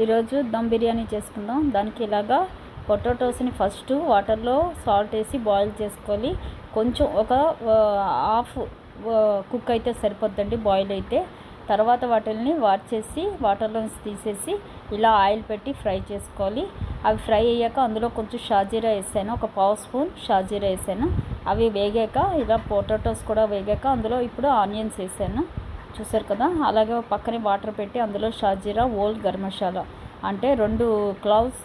ఈరోజు దమ్ బిర్యానీ చేసుకుందాం. దానికి ఇలాగా పొటాటోస్ని ఫస్ట్ వాటర్లో సాల్ట్ వేసి బాయిల్ చేసుకోవాలి. కొంచెం ఒక హాఫ్ కుక్ అయితే సరిపోద్దండి బాయిల్ అయితే. తర్వాత వాటిని వాట్ చేసి వాటర్లో తీసేసి ఇలా ఆయిల్ పెట్టి ఫ్రై చేసుకోవాలి. అవి ఫ్రై అయ్యాక అందులో కొంచెం షాజీరా వేసాను. ఒక పావు స్పూన్ షాజీరా వేసాను. అవి వేగాక ఇలా పొటాటోస్ కూడా వేగాక అందులో ఇప్పుడు ఆనియన్స్ వేసాను. చూసారు కదా? అలాగే పక్కనే వాటర్ పెట్టి అందులో షాజీరా ఓల్డ్ గరం మసాలా అంటే రెండు క్లౌస్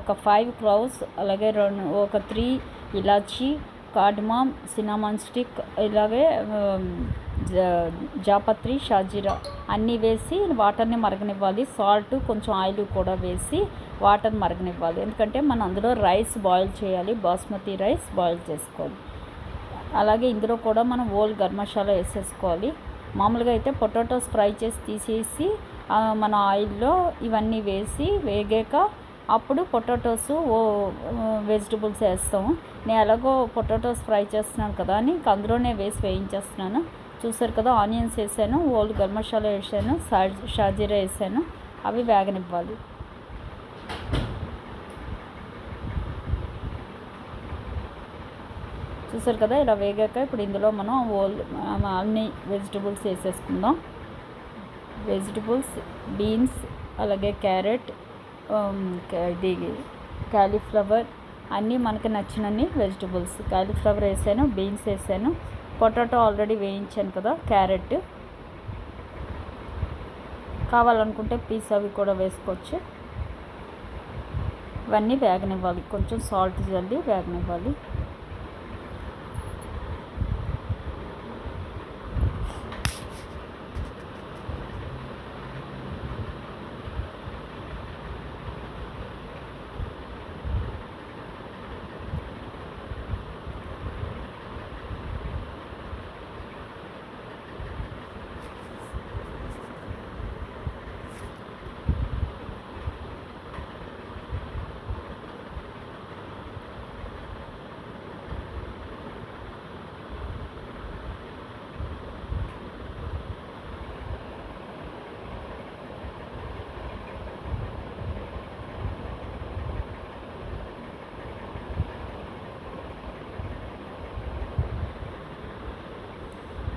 ఒక ఫైవ్ క్లౌస్ అలాగే రెండు ఒక త్రీ ఇలాచీ కార్డమామ్ సినామాన్ స్టిక్ ఇలాగే జాపత్రి షాజీరా అన్నీ వేసి వాటర్ని మరగనివ్వాలి. సాల్ట్ కొంచెం ఆయిల్ కూడా వేసి వాటర్ మరగనివ్వాలి. ఎందుకంటే మనం అందులో రైస్ బాయిల్ చేయాలి. బాస్మతి రైస్ బాయిల్ చేసుకోవాలి. అలాగే ఇందులో కూడా మనం ఓల్ గర్మశాల వేసేసుకోవాలి. మామూలుగా అయితే పొటాటోస్ ఫ్రై చేసి తీసేసి మన ఆయిల్లో ఇవన్నీ వేసి వేగాక అప్పుడు పొటాటోస్ ఓ వెజిటబుల్స్ వేస్తాము. నేను ఎలాగో పొటాటోస్ ఫ్రై చేస్తున్నాను కదా అని ఇంక అందులోనే వేసి వేయించేస్తున్నాను. చూసారు కదా ఆనియన్స్ వేసాను ఓల్డ్ గరం వేసాను షాజీరా వేసాను అవి వేగనివ్వాలి. చూసారు కదా ఇలా వేగాక ఇప్పుడు ఇందులో మనం ఓల్ అన్ని వెజిటబుల్స్ వేసేసుకుందాం. వెజిటబుల్స్ బీన్స్ అలాగే క్యారెట్ ఇది కాలీఫ్లవర్ అన్నీ మనకి నచ్చినన్ని వెజిటబుల్స్. కాలీఫ్లవర్ వేసాను బీన్స్ వేసాను. పొటాటో ఆల్రెడీ వేయించాను కదా క్యారెట్. కావాలనుకుంటే పీస్ అవి కూడా వేసుకోవచ్చు. ఇవన్నీ వేగనివ్వాలి కొంచెం సాల్ట్ జల్లి వేగనివ్వాలి.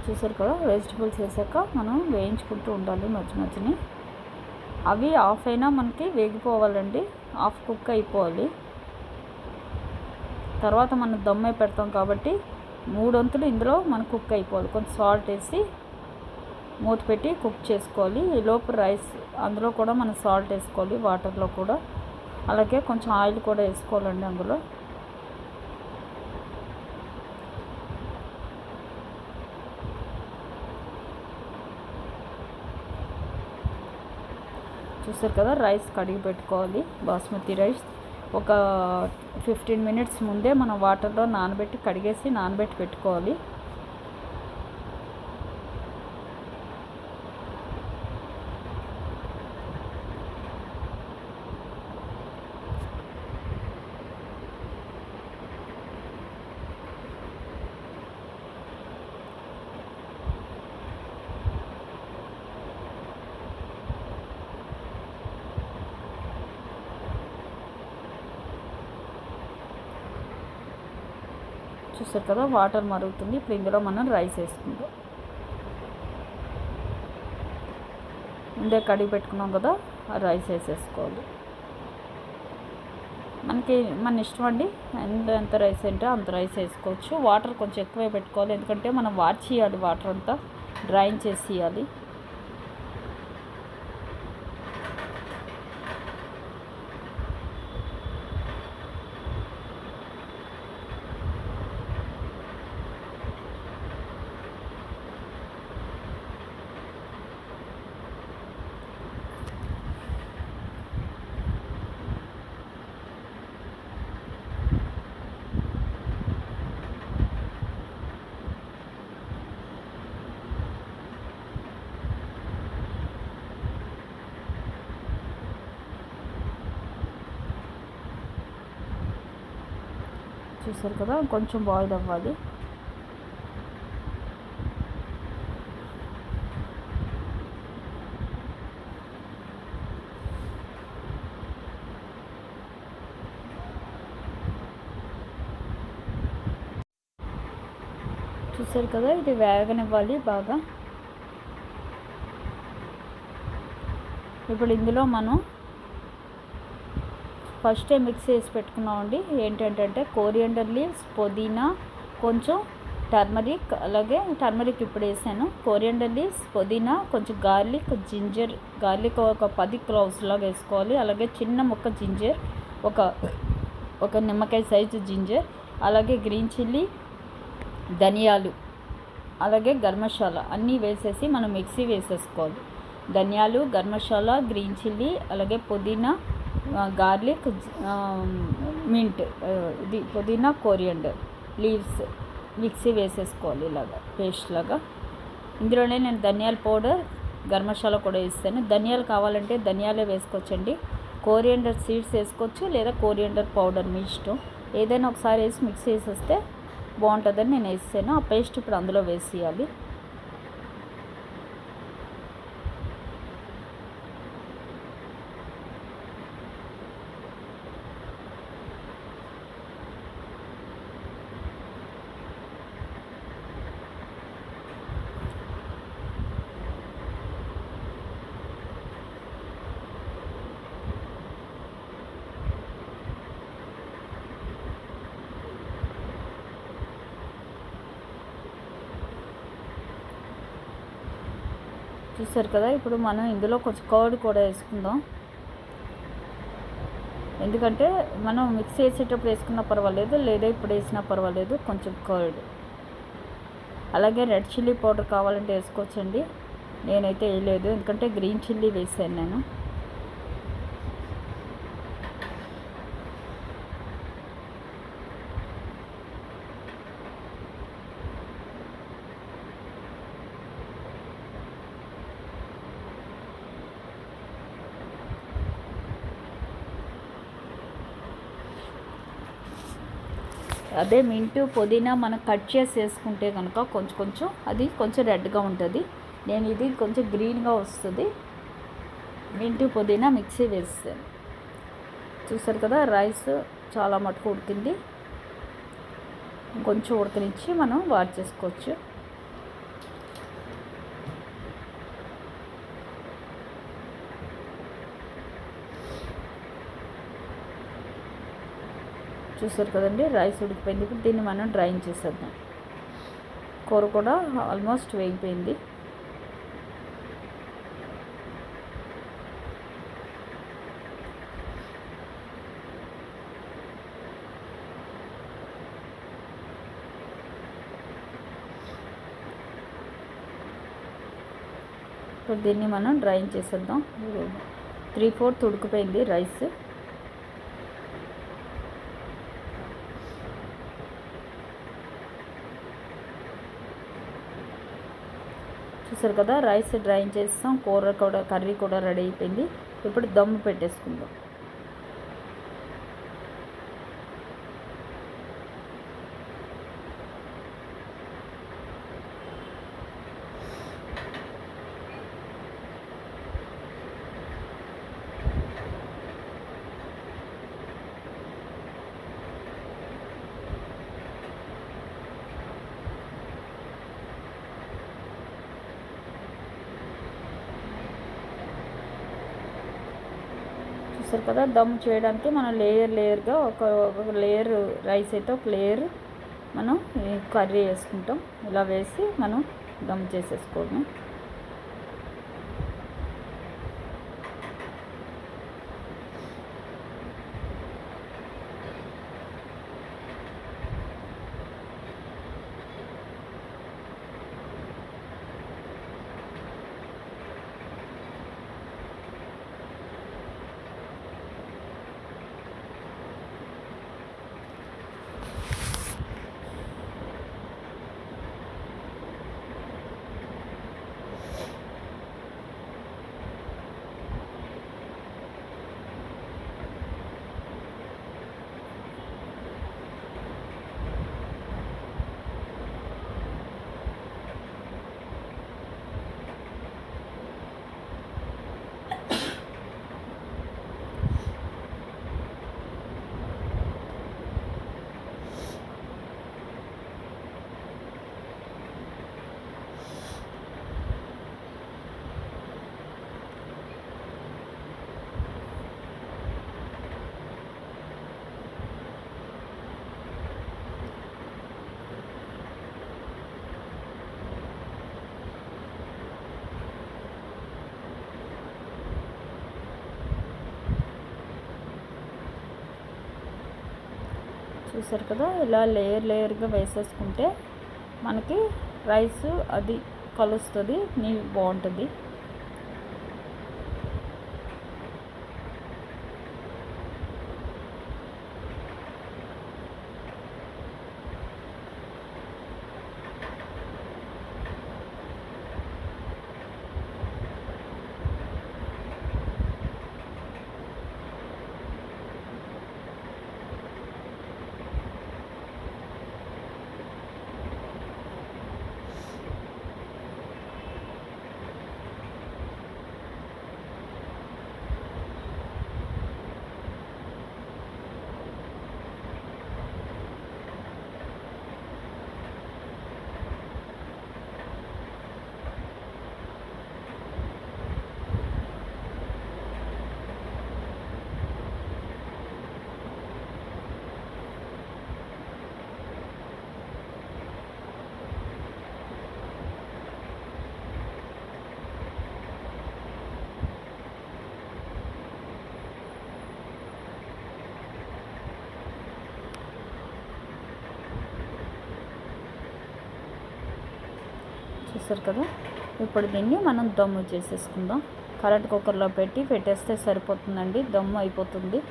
చూసారు కదా వెజిటబుల్స్ వేసాక మనం వేయించుకుంటూ ఉండాలి మధ్య మధ్యని అవి ఆఫ్ అయినా మనకి వేగిపోవాలండి ఆఫ్ కుక్ అయిపోవాలి. తర్వాత మనం దమ్మే పెడతాం కాబట్టి మూడొంతులు ఇందులో మనం కుక్ అయిపోవాలి. కొంచెం సాల్ట్ వేసి మూత పెట్టి కుక్ చేసుకోవాలి. ఈలోపు రైస్ అందులో కూడా మనం సాల్ట్ వేసుకోవాలి వాటర్లో కూడా. అలాగే కొంచెం ఆయిల్ కూడా వేసుకోవాలండి అందులో. చూస్తారు కదా రైస్ కడిగి పెట్టుకోవాలి బాస్మతి రైస్ ఒక ఫిఫ్టీన్ మినిట్స్ ముందే మనం వాటర్లో నానబెట్టి కడిగేసి నానబెట్టి పెట్టుకోవాలి. చూస్తారు కదా వాటర్ మరుగుతుంది. ఇప్పుడు ఇందులో మనం రైస్ వేసుకుందాం. ముందే కడిగి పెట్టుకున్నాం కదా రైస్ వేసేసుకోవాలి. మనకి మన ఇష్టం అండి. ఎంత ఎంత రైస్ అంటే అంత రైస్ వేసుకోవచ్చు. వాటర్ కొంచెం ఎక్కువే పెట్టుకోవాలి. ఎందుకంటే మనం వాచ్ చేయాలి వాటర్ అంతా. డ్రైన్ చేసి ఇవ్వాలి చూసారు కదా కొంచెం బాయిల్ అవ్వాలి. చూసారు కదా ఇది వేగనివ్వాలి బాగా. ఇప్పుడు ఇందులో మనం ఫస్ట్ మిక్స్ చేసి పెట్టుకున్నామండి. ఏంటంటే కోరియండర్ లీవ్స్ పుదీనా కొంచెం టర్మరిక్ అలాగే టర్మరిక్ ఇప్పుడు వేసాను. కోరియండర్ లీవ్స్ పుదీనా కొంచెం గార్లిక్ జింజర్ గార్లిక్ ఒక పది క్లౌస్ లాగా వేసుకోవాలి. అలాగే చిన్న ముక్క జింజర్ ఒక ఒక నిమ్మకాయ సైజు జింజర్ అలాగే గ్రీన్ చిల్లీ ధనియాలు అలాగే గర్మశాల అన్నీ వేసేసి మనం మిక్సీ వేసేసుకోవాలి. ధనియాలు గర్మశాల గ్రీన్ చిల్లీ అలాగే పుదీనా గార్లిక్ మింట్ ఇది పుదీనా కోరియండర్ లీవ్స్ మిక్సీ వేసేసుకోవాలి ఇలాగా పేస్ట్ లాగా. ఇందులోనే నేను ధనియాల పౌడర్ గర్మశాల మసాలా కూడా వేస్తాను. ధనియాలు కావాలంటే ధనియాలే వేసుకోవచ్చండి. కోరియండర్ సీడ్స్ వేసుకోవచ్చు లేదా కోరియండర్ పౌడర్ మీ ఇష్టం. ఏదైనా ఒకసారి వేసి మిక్స్ చేసేస్తే బాగుంటుందని నేను వేసాను ఆ పేస్ట్ ఇప్పుడు అందులో వేసేయాలి. చూసారు కదా ఇప్పుడు మనం ఇందులో కొంచెం కర్డ్ కూడా వేసుకుందాం. ఎందుకంటే మనం మిక్స్ చేసేటప్పుడు వేసుకున్నా పర్వాలేదు లేదా ఇప్పుడు వేసినా పర్వాలేదు కొంచెం కర్డ్. అలాగే రెడ్ చిల్లీ పౌడర్ కావాలంటే వేసుకోవచ్చండి. నేనైతే వేయలేదు ఎందుకంటే గ్రీన్ చిల్లీ వేసాను నేను. అదే మింటు పుదీనా మనం కట్ చేసి వేసుకుంటే కనుక కొంచెం కొంచెం అది కొంచెం రెడ్గా ఉంటుంది. నేను ఇది కొంచెం గ్రీన్గా వస్తుంది. మింటు పుదీనా మిక్సీ వేస్తాను చూసారు కదా రైస్ చాలా మటుకు ఉడికింది. కొంచెం ఉడకనిచ్చి మనం వాడ్ చేసుకోవచ్చు. చూసారు కదండి రైస్ ఉడికిపోయింది. ఇప్పుడు దీన్ని మనం డ్రైన్ చేసేద్దాం. కూర కూడా ఆల్మోస్ట్ వేగిపోయింది. ఇప్పుడు దీన్ని మనం డ్రైన్ చేసేద్దాం. త్రీ ఫోర్త్ ఉడికిపోయింది రైస్. చూసారు కదా రైస్ డ్రైన్ చేస్తాం కూర కూడా కర్రీ కూడా రెడీ అయిపోయింది. ఇప్పుడు దమ్ము పెట్టేసుకుందాం. చూస్తారు కదా దమ్ చేయడానికి మనం లేయర్ లేయర్గా ఒక ఒక లేయర్ రైస్ అయితే ఒక లేయర్ మనం కర్రీ వేసుకుంటాం. ఇలా వేసి మనం దమ్ చేసేసుకోవడం చూసారు కదా ఇలా లేయర్ లేయర్గా వేసేసుకుంటే మనకి రైస్ అది కలుస్తుంది నీ బాగుంటుంది. చూసారు కదా. ఇప్పుడు దీన్ని మనం దమ్ము చేసేసుకుందాం. కరెంట్ కుక్కర్లో పెట్టి పెట్టేస్తే సరిపోతుందండి. దమ్ము అయిపోతుంది.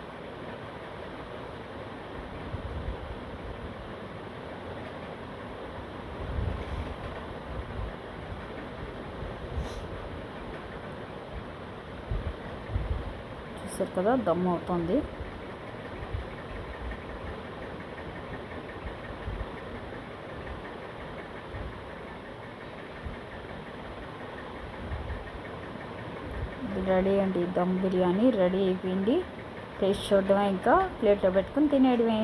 చూసారు కదా దమ్ము అవుతుంది ఇది రెడీ అండి. దమ్ బిర్యానీ రెడీ అయిపోయింది. టేస్ట్ చూడడమే ఇంకా? ప్లేట్లో పెట్టుకుని తినేయడమే.